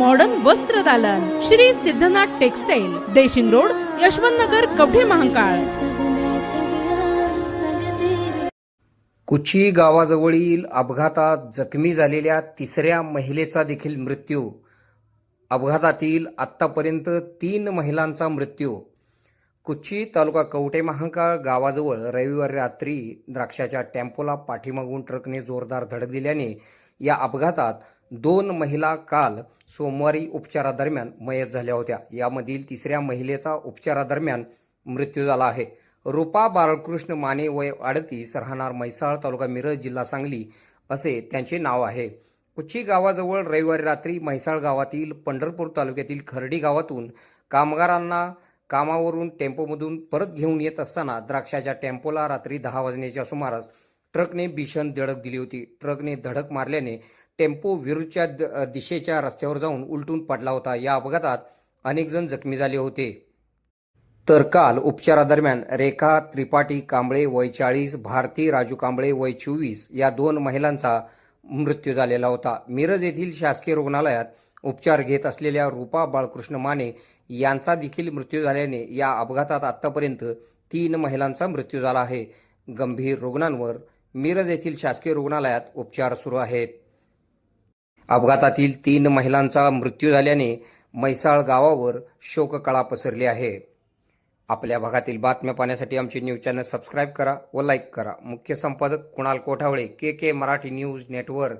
Modern वस्त्र दालन. Shri Siddhanath textile Deshing road Yashwant Nagar Kavathe Mahakal. कुची गावाजवळील अपघातात जखमी झालेल्या तिसऱ्या महिलेचा देखील मृत्यू. अपघातातील आत्तापर्यंत तीन महिलांचा मृत्यू. कुची तालुका कवटे महाकाळ गावाजवळ रविवारी रात्री द्राक्षाच्या टेम्पोला पाठीमागून ट्रकने जोरदार धडक दिल्याने या अपघातात दोन महिला काल सोमवारी उपचारादरम्यान मयत झाल्या होत्या. यामधील तिसऱ्या महिलेचा उपचारादरम्यान मृत्यू झाला आहे. रूपा बाळकृष्ण माने वय अडतीस राहणार म्हैसाळ तालुका मिरज जिल्हा सांगली असे त्यांचे नाव आहे. कुच्ची गावाजवळ रविवारी रात्री म्हैसाळ गावातील पंढरपूर तालुक्यातील खर्डी गावातून कामगारांना कामावरून टेम्पोमधून परत घेऊन येत असताना द्राक्षाच्या टेम्पोला रात्री दहा वाजण्याच्या सुमारास ट्रकने भीषण धडक दिली होती. ट्रकने धडक मारल्याने टेम्पो विरुद्धच्या द- दिशेच्या रस्त्यावर जाऊन उलटून पडला होता. या अपघातात अनेक जण जखमी झाले होते. तर काल उपचारादरम्यान रेखा त्रिपाठी कांबळे वय चाळीस भारती राजू कांबळे वय चोवीस या दोन महिलांचा मृत्यू झालेला होता. मिरज येथील शासकीय रुग्णालयात उपचार घेत असलेल्या रूपा बाळकृष्ण माने यांचा देखील मृत्यू झाल्याने या अपघातात आतापर्यंत तीन महिलांचा मृत्यू झाला आहे. गंभीर रुग्णांवर मिरज येथील शासकीय रुग्णालयात उपचार सुरू आहेत. अपघातातील तीन महिलांचा मृत्यू झाल्याने म्हैसाळ गावावर शोककळा पसरली आहे. आपल्या भागातील बातम्या पाहण्यासाठी आमचे न्यूज चॅनल सबस्क्राईब करा व लाईक करा. मुख्य संपादक Kunal Kothawale K K Marathi news network.